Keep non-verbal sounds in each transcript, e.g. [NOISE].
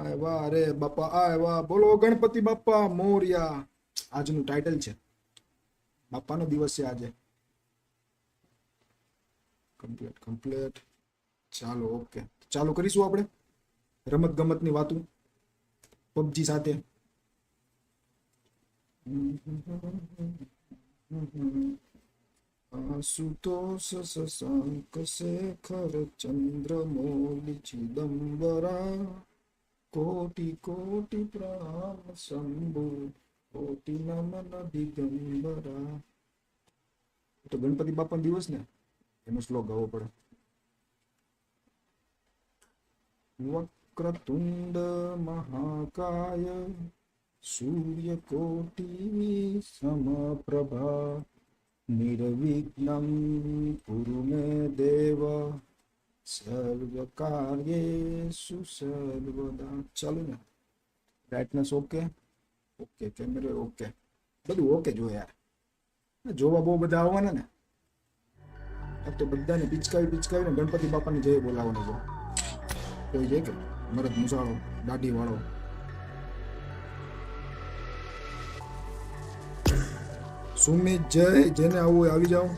આવ્યા અરે બાપા આવ્યા બોલો ગણપતિ બાપા, મોર્યા. આજનું ટાઇટલ છે. બાપાનો દિવસ છે આજે. કમ્પ્લીટ કમ્પ્લીટ ચાલો ઓકે ચાલુ કરીશું આપણે? રમત ગમતની વાતો. પબજી સાથે. Ashutosh Shashank Shekhar Chandramouli ચિદમ્બરા Koti koti pram sambud koti nama nadi gambara itu benar tidak apa pendivasnya, emos loga itu pada. Waktu tunda maha kaya surya koti ini sama prabha nirviklam purme deva. સર્વકાર્યેષુ સર્વદા. ચાલુ ને. Brightness okay okay કેમેરો okay બધું okay જો યાર. જોવા બહુ બધા આવવાના ને. આ તો બધાને પિચકાવી, પિચકાવીને ગણપતિ બાપાને જય બોલાવવાનો જો કોઈ છે કે મરદ મુસાળો દાઢી વાળો સુમિત જય, જેને આવું આવી જાઓ.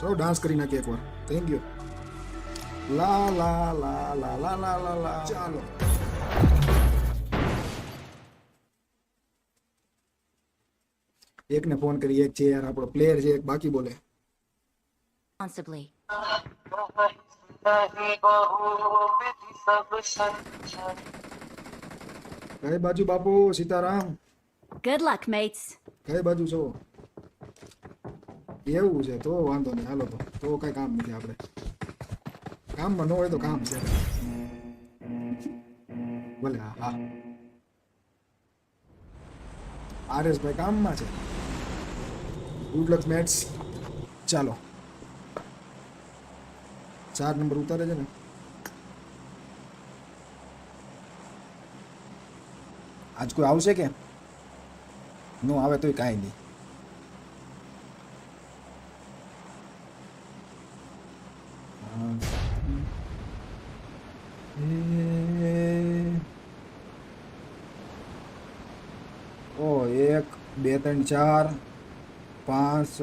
ચાલો ડાન્સ કરી નાખીએ એકવાર. થેન્ક યુ લા લા લા લા લા લા લા લા ચાલો. એકને ફોન કરી એક છે યાર આપણો પ્લેયર છે એક બાકી બોલે. Responsibly. કઈ બાજુ બાપુ સીતારામ? Good luck, mates. કઈ બાજુ છો? એવું છે, તો વાંધો નહીં. હાલો તો તો કઈ કામ નથી આપણે. કામમાં ન હોય તો કામ છે. ભલે, હા હા. આરએસ ભાઈ કામમાં છે. ગુડ લક મેટ્સ ચાલો. ચાર નંબર ઉતારે છે ને. આજ કોઈ આવશે કે? નો આવે તોય કાંઈ નહીં. ઓ, એક, બે, ત્રણ, ચાર, પાંચ, છ,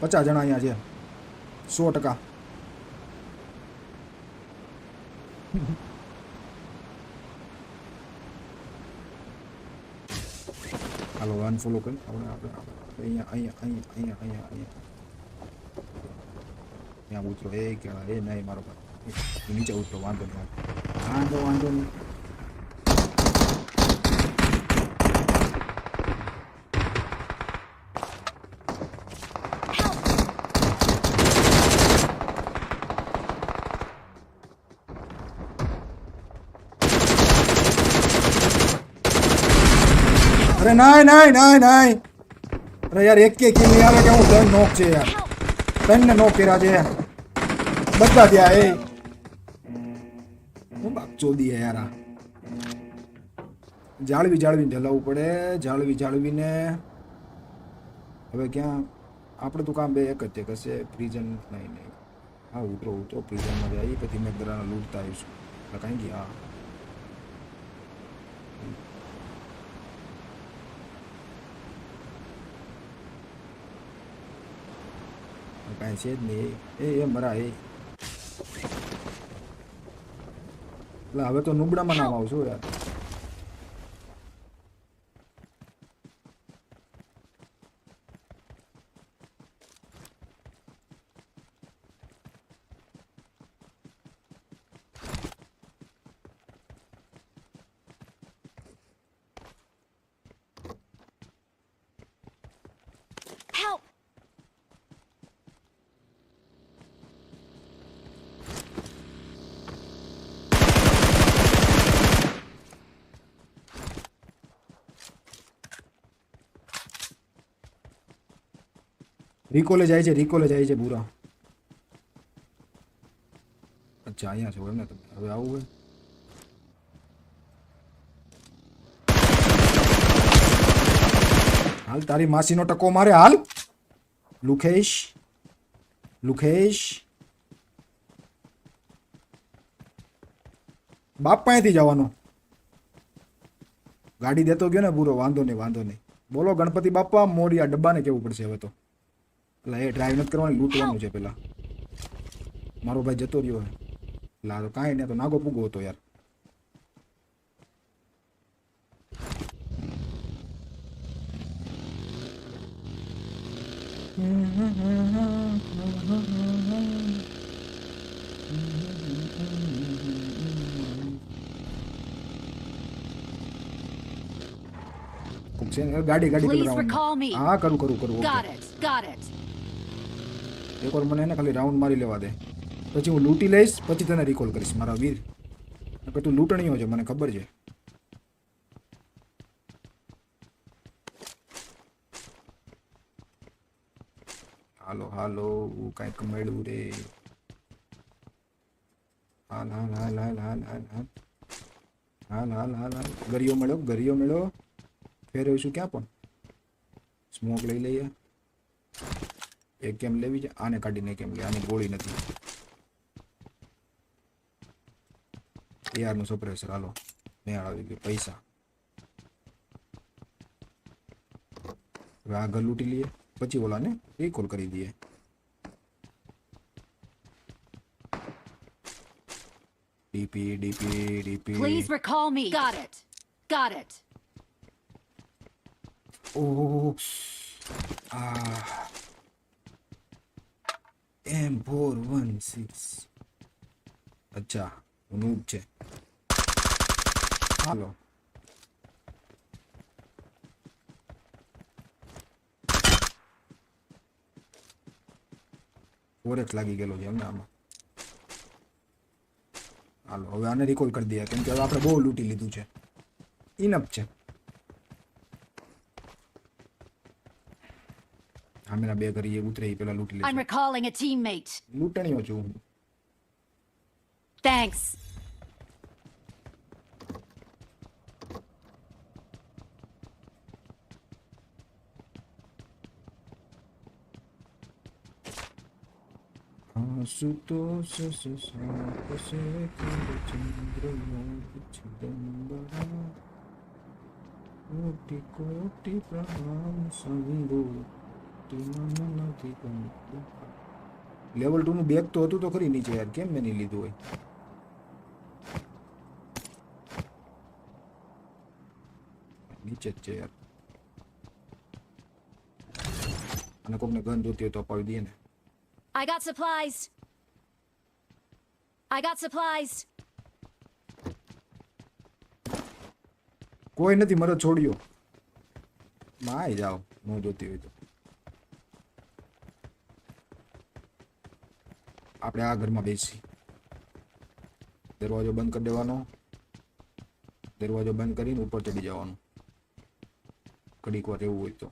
પચાસ જણા અહીંયા છે. સો ટકા. હાલો અનફોલો કરી. આપણે આપણે અહીંયા અહીંયા અહીંયા અહીંયા અહીંયા અહીંયા. અહીંયા ઉતરો. એ કહેવાય, એ નહીં, મારો ભાઈ. નીચે ઉતરો વાંધો નહીં વાંધો વાંધો નહીં અરે નાય નાય નાય નાય. અરે યાર એક કે કિલ નહીં આવે કે હું ત્રણ નોક છે યાર. ત્રણ ને નોક કર્યા છે બધા ત્યાં એ. હું બાપ ચોદી યાર જાળવી જાળવીને ઢલાવવું પડે, જાળવી જાળવીને. હવે ક્યાં? આપણે તો કામ બે એક જ છે કશે પ્રિઝન નહીં નહીં. હા, ઉતરો ઉતરો પ્રિઝનમાં જાય પછી મેં દરાને લૂંટતા આવીશું. એટલે કાંઈ ગયા હા. કાંઈ છે જ નહીં. એ એ, મરા, એ. એટલે હવે તો નુબડામાં નામ આવશું યાર. રિકોલે જાય છે રિકોલે જાય છે પૂરા. અચ્છા, અહીંયા છો એમને તમે. હવે આવું હોય? હાલ તારી માસીનો ટકો મારે, હાલ. લુખેશ લુખેશ. બાપ પાસેથી જવાનો. ગાડી દેતો ગયો ને પૂરો, વાંધો નહીં વાંધો નહીં. બોલો ગણપતિ બાપા, મોરિયા ડબ્બાને કેવું પડશે હવે તો? એટલે એ ડ્રાઈવ નથી કરવાની લૂંટવાનું છે પેલા. મારો ભાઈ જતો રહ્યો હે. લા તો કાંઈ નહીં તો નાગો પૂગો હતો યાર. કોક [LAUGHS] છે ને? ગાડી ગાડી પેલું રાઉન્ડ હા કરું કરું કરું એક. એકવાર મને એને ખાલી રાઉન્ડ મારી લેવા દે. પછી હું લૂંટી લઈશ પછી તને રિકોલ કરીશ મારા વીર. નકર તું લૂંટણીઓ છે મને ખબર છે. હાલો હાલો હું કાંઈક મળ્યું રે. હાલ હાલ હાલ હાલ હાલ હાલ. હાલ હાલ હાલ હાલ. હાલ ગરિયો મળ્યો ગરિયો મળ્યો ફેરવીશું ક્યાં પણ? સ્મોક લઈ લઈએ. એક કેમ લેવી છે? આને કાઢીને કેમ લે આની ગોળી નથી. એઆરનું સપ્રેસર હાલો. મેં આવી ગયું. પૈસા. હવે આ ઘર લૂંટી લઈએ. પછી ઓલાને રિકોલ કરી દઈએ. DP DP DP please recall me got it got it. Oh આ એમ ફોર વન સિક્સ અચ્છા નૂબ છે હાલો ફોરેક્સ લાગી ગયેલો છે એમને આમાં હાલો હવે આને રિકોલ કરી દઈએ કેમ કે હવે આપણે બહુ લૂંટી લીધું છે ઇનફ છે સામેના બે ઘરી એ ઉતરે એ પેલા લૂંટી I'm લેશે recalling a teammate. લૂંટણીઓ છું હું Thanks. આશુતોષ સસાપ સે ચંદ્રયોગ ચિદંબરા કોટી કોટી પ્રણામ સંગો તું નથી ગમતું લેવલ ટુ નું બેગ તો હતું તો ખરી નીચે યાર કેમ મેં નહીં લીધું હોય? નીચે જ છે યાર. અને કોકને ગન જોતી હોય તો અપાવી દઈએ ને. I got supplies. I got supplies. કોઈ નથી મને છોડ્યો. માય જાઓ ન જોતી હોય તો. આપણે આ ઘરમાં બેસી. દરવાજો બંધ કરી દેવાનો. દરવાજો બંધ કરીને ઉપર ચડી જવાનું. ઘડીક વાર રહેવું હોય તો.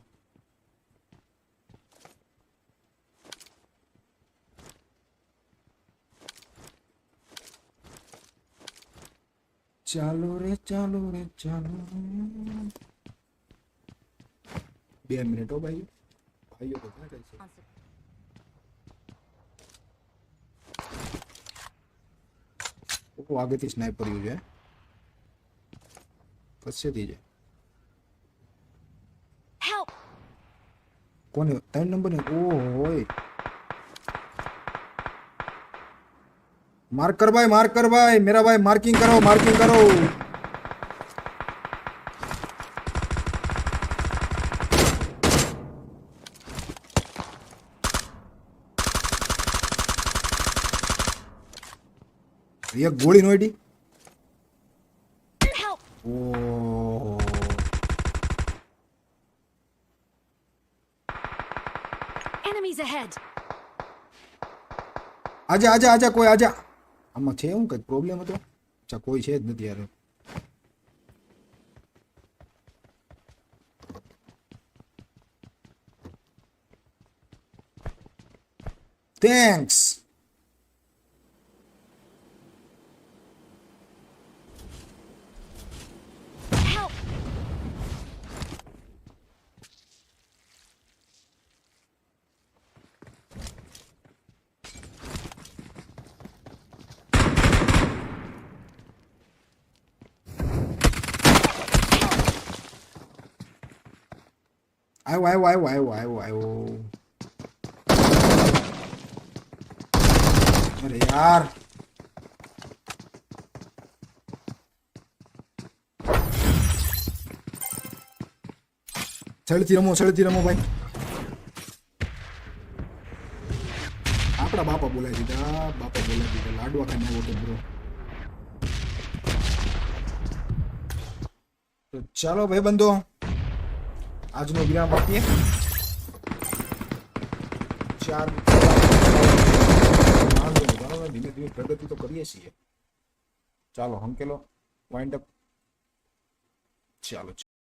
ચાલો રે ચાલો રે, ચાલો બે મિનિટો ભાઈ. ભાઈઓ બધા છે. ઓ આગળથી સ્નાઈપર યુ છે કસેથી છે Help! કોને ત્રણ નંબર ને ઓ હોય માર્કર ભાઈ માર્કર ભાઈ મેરા ભાઈ માર્કિંગ કરો માર્કિંગ કરો એક ગોળી ઓ Enemies ahead. આજા આજા આજા કોઈ આજા. આમાં છે હું કંઈક પ્રોબ્લેમ હતો? અચ્છા કોઈ છે જ નથી યાર. થેન્ક્સ આવ્યો આવ્યો આવ્યો આવ્યો આવ્યો આવ્યો અરે યાર છેડથી રમો છેડથી રમો ભાઈ આપણા બાપા બોલાવી દીધા બાપા બોલાવી દીધા લાડવા ખાને નવો તો તો ચાલો ભાઈ બંધો આજનો વિરામ આપીએ. ચાર ધીમે ધીમે પ્રગતિ તો કરીએ છીએ. ચાલો, હંકેલો વાઇન્ડ અપ ચાલો.